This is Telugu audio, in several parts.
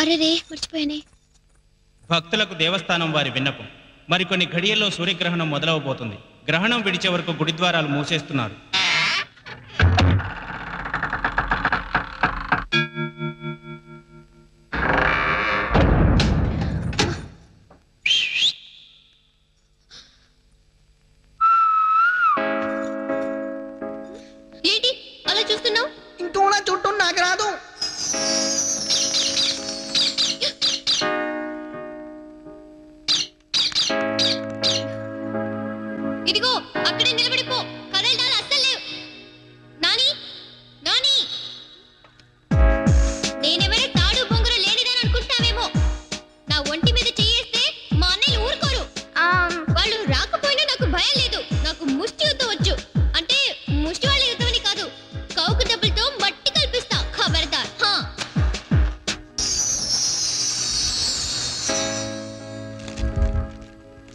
అరే రే మర్చిపోయానే. భక్తులకు దేవస్థానం వారి విన్నపం. మరికొన్ని ఘడియల్లో సూర్యగ్రహణం మొదలవబోతుంది. గ్రహణం విడిచే వరకు గుడిద్వారాలు మూసేస్తున్నారు. ఒంటి మీద చెయ్యేస్తే మా అన్నయ్యలు ఊరుకోరు. వాళ్ళు రాకపోయినా నాకు భయం లేదు. నాకు ముష్టి యుద్ధం వచ్చు. అంటే ముష్టి వాళ్ళ యుద్ధం అని కాదు. కౌకు దెబ్బలతో మట్టి కల్పిస్తా ఖబర్దార్. హా.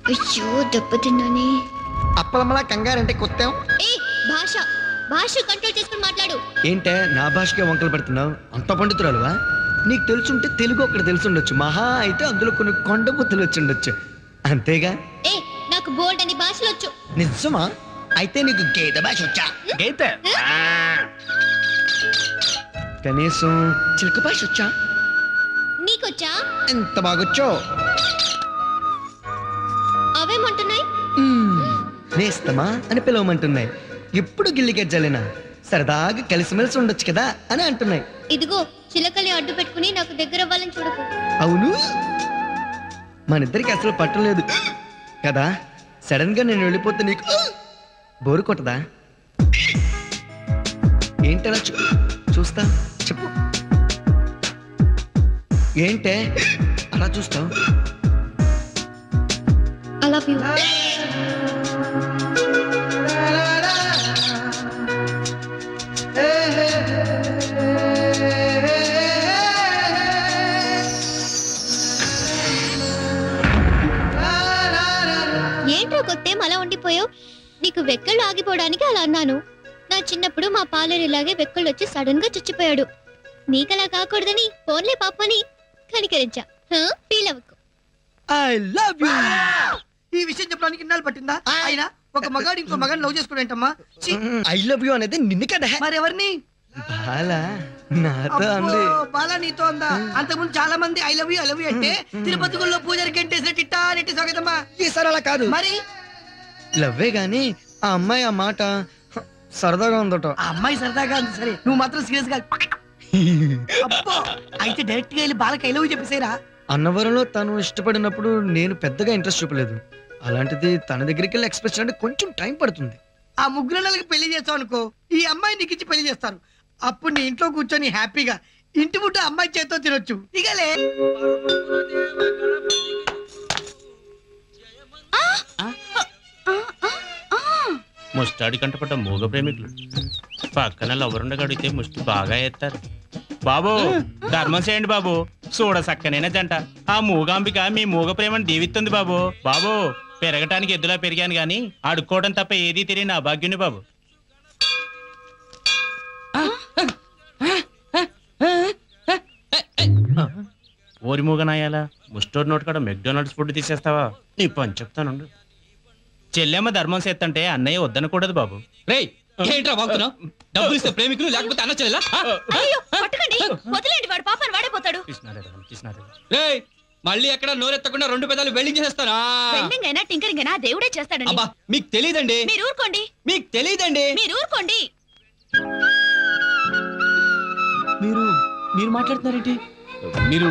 అయ్యో దెబ్బతిన్నానే అప్పలమ్మలా కంగారంటే కొత్తాం? ఏ భాష. భాష కంట్రోల్ చేసుకుని మాట్లాడు. ఏంటే నా భాషకే వంకలు పెడుతున్నావు? అంత పండితురాలువా? నీకు తెలుసుంటే తెలుగు ఒకటి తెలుసుండొచ్చు. మహా అయితే అందులో కొన్ని కొండ బుద్ధులు వచ్చి ఉండొచ్చు అంతేగా? ఏ నాకు బోల్డ్ అని భాషలు వచ్చు. నిజమా? అయితే నీకు గేదె భాష వచ్చా? గీత కనీసం చిలక భాష వచ్చా? నీకొచ్చా? ఎంత బాగొచ్చో? అవేమంటున్నాయి? నేస్తమా అని పిలవమంటున్నాయి. ఎప్పుడు గిల్లికెజ్జలేనా సరదాగా కలిసిమెలిసి ఉండొచ్చు కదా అని అంటున్నాయి. ఇదిగో చిలకలి అడ్డు పెట్టుకుని నాకు దగ్గర అవ్వాలని చూడకు. అవును? మనిద్దరికి అసలు పట్టం లేదు. కదా? సడన్గా నేను వెళ్ళిపోతే నీకు బోరు కొట్టదా? ఏంటలా చూ చూస్తా? చెప్పు. ఏంటే? అలా చూస్తావు? ఐ ఆగిపోవడానికి అలా అన్నాను. నా చిన్నప్పుడు మా పాలరు ఇలాగే వెక్కళ్ళు వచ్చి సడన్గా చచ్చిపోయాడు. నీకలా కాకూడదని ఫోన్లే పాపని కనికరించా. ఫీల్ అవ్వకు. I love you. ఈ విషయం చెప్పడానికి ఇన్నాళ్ళు పట్టిందా? అయినా ఒక మగాడు ఇంకో మగాడిని లవ్ చేసుకోడేంటమ్మా ఐ లవ్ యూ అనేది నిన్ను కదా. మరెవరిని? బాలా నాతో అబ్బో, అంది. బాలా నీతో అందా? అంతకుముందు చాలా మంది I love you I love you అంటే తిరుపతి గుళ్ళో పూజారి గంటేసిన టిట్టా నెట్టి స్వాగతమ్మా. ఈసారి అలా కాదు. మరి? లవ్వే గాని ఆ అమ్మాయి ఆ మాట సరదాగా ఉందట. ఆ అమ్మాయి సరదాగా ఉంది సరే. నువ్వు మాత్రం సీరియస్గా అబ్బో! అయితే డైరెక్ట్గా వెళ్ళి బాలకి ఐ లవ్ యూ చెప్పేసేరా అన్నవరంలో తను ఇష్టపడినప్పుడు నేను పెద్దగా ఇంట్రెస్ట్ చూపలేదు. అలాంటిది తన దగ్గరికి వెళ్ళి ఎక్స్ప్రెస్ అంటే కొంచెం టైం పడుతుంది. ఆ ముగ్గురు నెలలకి పెళ్ళి చేస్తావు అనుకో ఈ అమ్మాయి నీకు ఇచ్చి పెళ్ళి చేస్తారు. అప్పుడు నీ ఇంట్లో కూర్చొని హ్యాపీగా ఇంటి పుట్ట అమ్మాయి చేత్తో తినొచ్చు. ఇకలే ముష్టాడి కంటపడ్డ మూగ ప్రేమికులు. పక్కన ఎవరుండగా అడిగితే ముష్టి బాగా ఎత్తారు. బాబు ధర్మం చేయండి బాబు. చూడ సక్కనైన జంట. ఆ మూగాంబిక మీ మూగ ప్రేమను దీవిస్తుంది బాబు. బాబు పెరగటానికి ఎద్దులా పెరిగాను గాని అడుక్కోవడం తప్ప ఏదీ తెలియని అభాగ్యుని బాబు. ఓరి మూగనాయాలా ముస్టోర్ నోట్ కాడ మెక్డోనాల్డ్స్ ఫుడ్ తీసేస్తావా? నీ పని చెప్తానుండు. చెల్లెమ్మ ధర్మం చేస్తంటే అన్నయ్య వద్దనకూడదు బాబు. రేయ్ ఏంట్రా వాగుతున్నావు? డబ్బులు ఇస్తే ప్రేమికులు లేకపోతే అన్న చెల్లెలా? అయ్యో పట్టుకోండి. వదిలేండి వాడు పాపని వాడిపోతాడు. రేయ్ మళ్ళీ ఎక్కడ నోరెత్తకుండా రెండు పెదాలు వెల్డింగ్ చేసేస్తారా వెల్డింగ్ అయినా టింకరింగ్ అయినా దేవుడే చేస్తాడండి. అబ్బా మీకు తెలియదండి మీరు ఊరుకోండి. మీకు తెలియదండి మీరు ఊరుకోండి. మీరు మీరు మాట్లాడుతున్నారేంటి? మీరు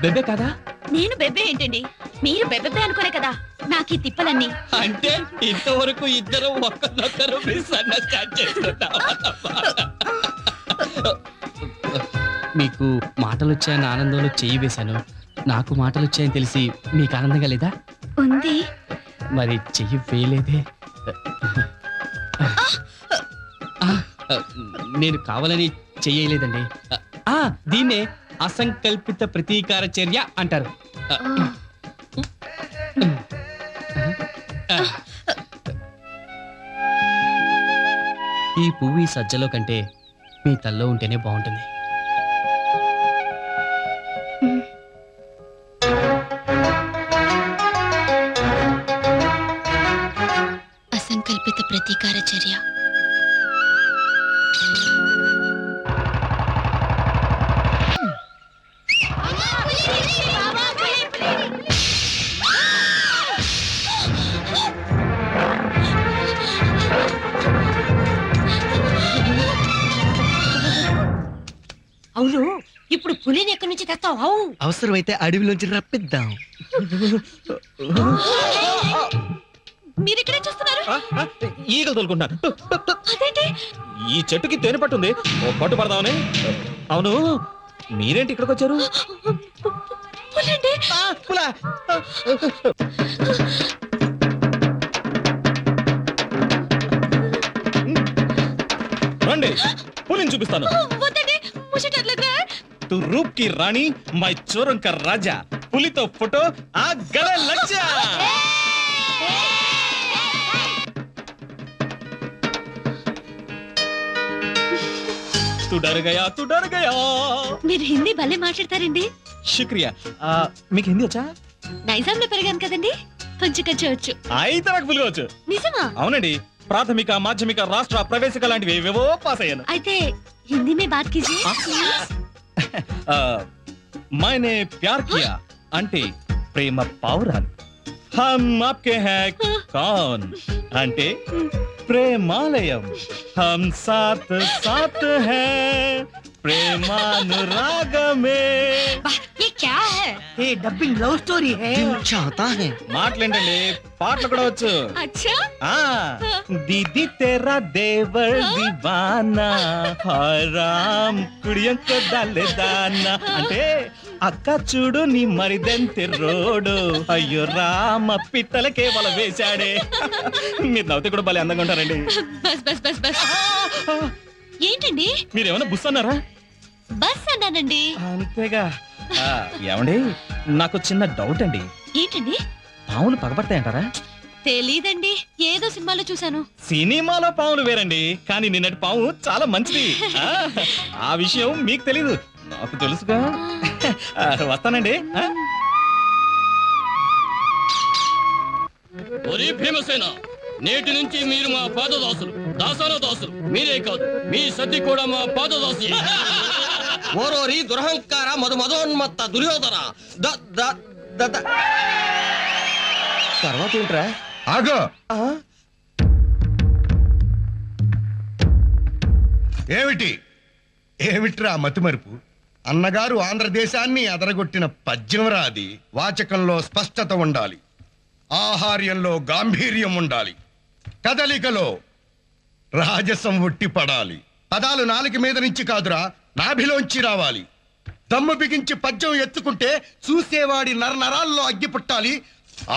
బెబ్బే కదా? నేను బెబ్బే ఏంటండి? మీరు బెబ్బెబ్బే అనుకోలే కదా. నాకు ఈ తిప్పలన్నీ. అంటే ఇంతవరకు ఇద్దరు ఒక్కరినొక్కరు చేసుకుంటాం మీకు మాటలు వచ్చాయన్న ఆనందంలో చెయ్యి వేశాను. నాకు మాటలు వచ్చాయని తెలిసి మీకు ఆనందంగా లేదా? ఉంది. మరి చెయ్యి వేయలేదే. నేను కావాలని చెయ్యలేదండి. ఆ, దీన్నే అసంకల్పిత ప్రతీకార చర్య అంటారు. ఈ పువ్వు ఈ సజ్జలో కంటే మీ తల్లో ఉంటేనే బాగుంటుంది. తెస్తావు అవు అవసరమైతే అడవిలోంచి రప్పిద్దాం. మీరు ఇక్కడే చూస్తున్నారు ఈగలు తోలుకుంటాను ఈ చెట్టుకి తేనె పట్టుంది ఓ పట్టు పడదామని. అవును మీరేంటి ఇక్కడికి వచ్చారు? రండి పులిని చూపిస్తాను. వద్దండి తు రూప్కి రాణి మై చోరం కా రాజా. పులితో ఫోటో ఆ గల లచ్చ తు డర్ గయా తు డర్ గయా మీరు హిందీ భలే మాట్లాడతారండి. శుక్రియా మీకు హిందీ వచ్చా? నైజాంలో పెరిగాను కదండి. కొంచెం కొంచెం వచ్చు. అయితే నాకు పులిగా వచ్చు. నిజమా? అవునండి. ప్రాథమిక మాధ్యమిక రాష్ట్ర ప్రవేశిక లాంటివి ఏవేవో పాస్ అయ్యాను. అయితే హిందీ మే బాత్ కీజిए ఆ, మైనే ప్యార్ కియా అంటే ప్రేమ పావురాలు హమ్ ఆప్కే హై కౌన్ అంటే ప్రేమాలయం హమ్ సాత్ సాత్ హై ప్రేమానురాగమే క్యా హే ఏ డబ్బింగ్ లవ్ స్టోరీ హై చాతా హై మాటలేంటండి పాటలు కూడా వచ్చు అచ్చా ఆ దీది తెరా దేవర్ దివానా హరామ్ కుడియంతో దల్లెదానా అంటే అక్క చూడు నీ మరిదంతి రోడు అయ్యో రామ పిత్తలకే వల వేశాడే మీరు నవ్వుతే కూడా భలే అందంగా ఉంటారండి. బస్ బస్ బస్ బస్. ఏంటండి? మీరేమైనా బుస్ అన్నారా? బస్ అన్నానండి. అంతేగా. ఏమండి? నాకు చిన్న డౌట్ అండి. ఏంటండి? పావులు పగబడతాయంటారా? తెలీదండి. ఏదో సినిమాలో చూసాను సినిమాలో పావులు వేరండి. కానీ నిన్నటి పాము చాలా మంచిది. ఆ, ఆ విషయం మీకు తెలీదు. నాకు తెలుసుగా. వస్తానండి. ఆ? ఒరే భీమసేన నేటి నుంచి మీరు మా పాదదాసులు దాసన దాసులు. మీరే కాదు మీ సతి కూడా మా పాదదాసి ఓరోరి దురహంకార మధు మధోన్మత్త దుర్యోధన తర్వాత ఏంట్రా? ఆగో. ఏమిటి? ఏమిట్రా మతిమరుపు? అన్నగారు ఆంధ్రదేశాన్ని అదరగొట్టిన పద్యం రాది వాచకంలో స్పష్టత ఉండాలి. ఆహార్యంలో గాంభీర్యం ఉండాలి. కదలికలో రాజసం ఉట్టి పడాలి పదాలు నాలుక మీద నుంచి కాదురా. నాభిలోంచి రావాలి. దమ్ము బిగించి పద్యం ఎత్తుకుంటే చూసేవాడి నరనరాల్లో అగ్గి పుట్టాలి.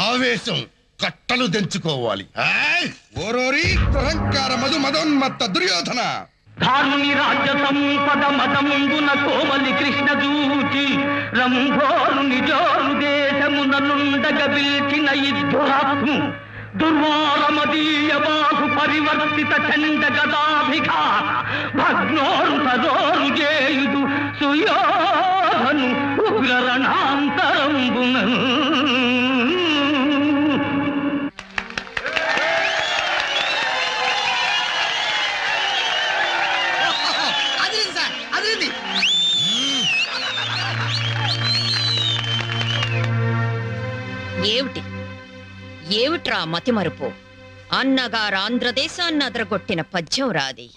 ఆవేశం కట్టలు తెంచుకోవాలి ఆయ్! ఓరోరి దురహంకార మధు మదోన్మత్త దుర్యోధన. ధారుని రాజ్య సంపద మదముందున కోమలి కృష్ణ చూచి రంభోరు నిజోరు దేశమున నుండగ పిలిచిన ఇద్దురాత్ము దుర్వారమదీయ బాహు పరివర్తిత చండ గదాభిఘాత భగ్నోరు తదోరు చేయుదు సుయోధను ఉగ్ర మతిమరుపు. అన్నగారు ఆంధ్రదేశాన్ని అదరగొట్టిన పద్యం రాది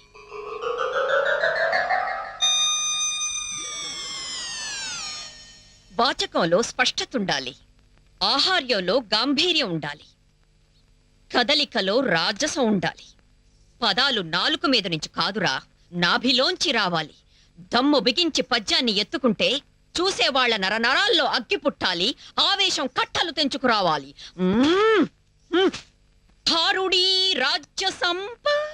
వాచకంలో స్పష్టత ఉండాలి ఆహార్యంలో గాంభీర్యం ఉండాలి. కదలికలో రాజసం ఉండాలి. పదాలు నాలుక మీద నుంచి కాదురా నాభిలోంచి రావాలి. దమ్ము బిగించి పద్యాన్ని ఎత్తుకుంటే చూసేవాళ్ళ నరనరాల్లో అగ్గి పుట్టాలి ఆవేశం కట్టలు తెంచుకురావాలి. थारुडी राज्य संपा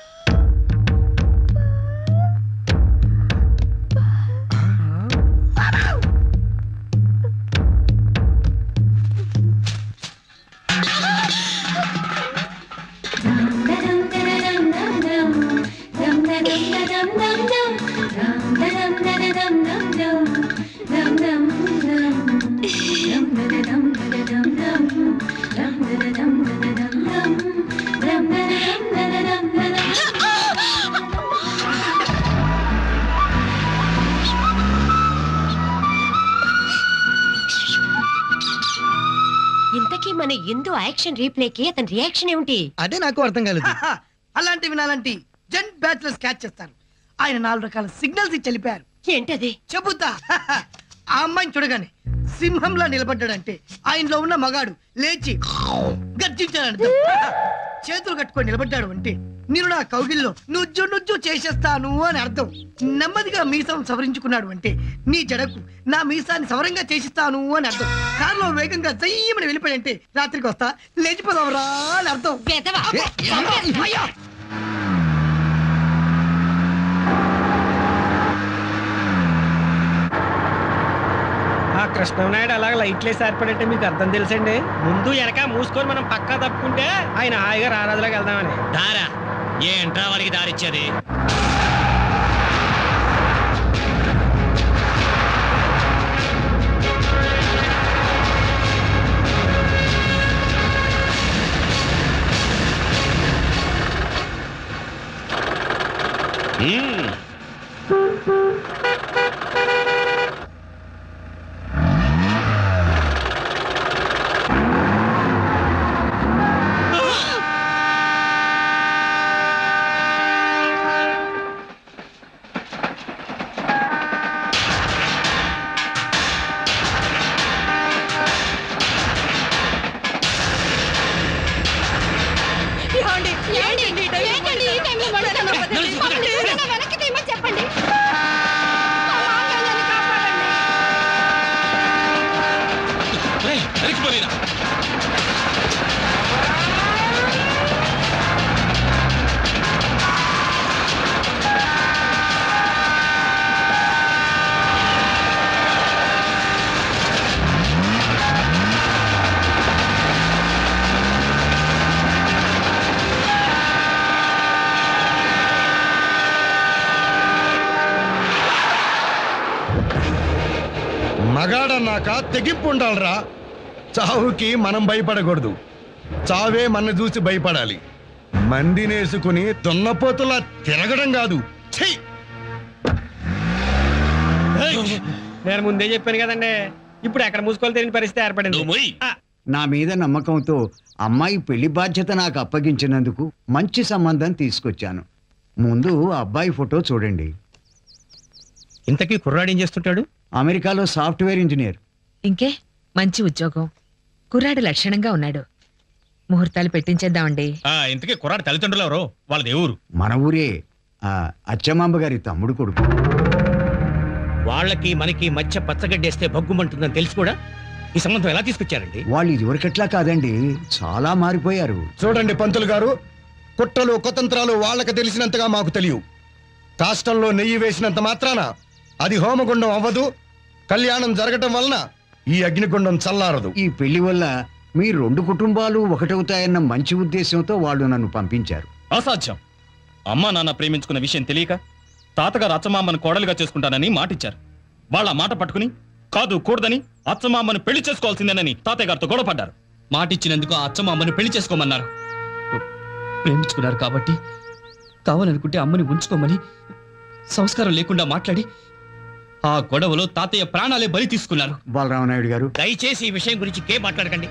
ఎందు యాక్షన్ రీప్లేకి? అతని రియాక్షన్ ఏమిటి? అదే నాకు అర్థం కాలేదు. హా, అలాంటివి నాలాంటి జెంట్ బ్యాచులర్స్ క్యాచ్ చేస్తారు. ఆయన నాలుగు రకాల సిగ్నల్స్ ఇచ్చి వెళ్ళిపోయారు ఏంటది? చెబుతా. ఆ అమ్మాయిని చూడగానే సింహంలా నిలబడ్డాడంటే ఆయనలో ఉన్న మగాడు లేచి గర్జించాడు చేతులు కట్టుకొని నిలబడ్డాడు అంటే నేను నా కౌగిల్లో నుజ్జు నుజ్జు చేసేస్తాను అని అర్థం. నెమ్మదిగా మీసం సవరించుకున్నాడు అంటే నీ జడకు నా మీసాన్ని సవరంగా చేసిస్తాను అని అర్థం. కారులో వేగంగా జయ్యమని వెళ్ళిపోయాడంటే రాత్రికి వస్తా లేచిపోదావరా అని అర్థం. అయ్యో! ఆ కృష్ణనాయుడు అలాగ లైట్లేసి ఏర్పడంటే మీకు అర్థం తెలుసండి? ముందు వెనక మూసుకొని మనం పక్కా తప్పుకుంటే ఆయన హాయిగా రారాజులోకి వెళ్దామని. దారా. ఏంట్రా వాడికి దారిచ్చేది మ్మ్. మగాడన్నాక తెగింపు ఉండాలిరా చావుకి మనం భయపడకూడదు. చావే మన చూసి భయపడాలి. మందినేసుకుని దున్నపోతులా తిరగడం కాదు. ఛీ! నేను ముందే చెప్పాను కదండి. ఇప్పుడు ఎక్కడ మూసుకోవాలి తెలియని పరిస్థితి ఏర్పడింది. నా మీద నమ్మకంతో అమ్మాయి పెళ్ళి బాధ్యత నాకు అప్పగించినందుకు మంచి సంబంధం తీసుకొచ్చాను. ముందు అబ్బాయి ఫోటో చూడండి. ఇంతకీ కుర్రాడు ఏం చేస్తుంటాడు? అమెరికాలో సాఫ్ట్వేర్ ఇంజనీర్. ఇంకే మంచి ఉద్యోగం. కుర్రాడు లక్షణంగా ఉన్నాడు. ముహూర్తాలు పెట్టించేద్దామండి. ఆ ఇంతకీ కుర్రాడు తల్లిదండ్రులు ఎవరో? వాళ్ళది ఏ ఊరు? మన ఊరే ఆ, అచ్చమాంబ గారి తమ్ముడు కొడుకు. వాళ్ళకి మనకి మధ్య పచ్చగడ్డేస్తే భగ్గుమంటుందని తెలిసి కూడా? ఈ సంబంధం ఎలా తీసుకొచ్చారండి? వాళ్ళు ఇదివరకట్లా కాదండి చాలా మారిపోయారు. చూడండి పంతులు గారు కుట్రలు కుతంత్రాలు వాళ్ళకి తెలిసినంతగా మాకు తెలియవు. కాష్టంలో నెయ్యి వేసినంత మాత్రాన అది హోమగుండం అవ్వదు. కళ్యాణం జరగటం వలన ఈ అగ్నిగుండం చల్లారదు. ఈ పెళ్ళి వల్ల మీ రెండు కుటుంబాలు ఒకటవుతాయన్న మంచి ఉద్దేశంతో వాళ్ళు నన్ను పంపించారు. అసాధ్యం. అమ్మా నాన్న ప్రేమించుకున్న విషయం తెలియక తాతగారు అచ్చమామ్మను కోడలుగా చేసుకుంటానని మాటిచ్చారు. వాళ్ళ మాట పట్టుకుని కాదు కూడదని అచ్చమామ్మను పెళ్ళి చేసుకోవాల్సిందేనని తాతయ్య గారితో గొడవపడ్డారు. మాటిచ్చినందుకు ఆ అచ్చమ్మ పెళ్ళి చేసుకోమన్నారు. ప్రేమించుకున్నారు కాబట్టి కావాలనుకుంటే అమ్మని ఉంచుకోమని సంస్కారం లేకుండా మాట్లాడి ఆ గొడవలో తాతయ్య ప్రాణాలే బలి తీసుకున్నారు. బలరామనాయుడు గారు. దయచేసి ఈ విషయం గురించి కే మాట్లాడకండి.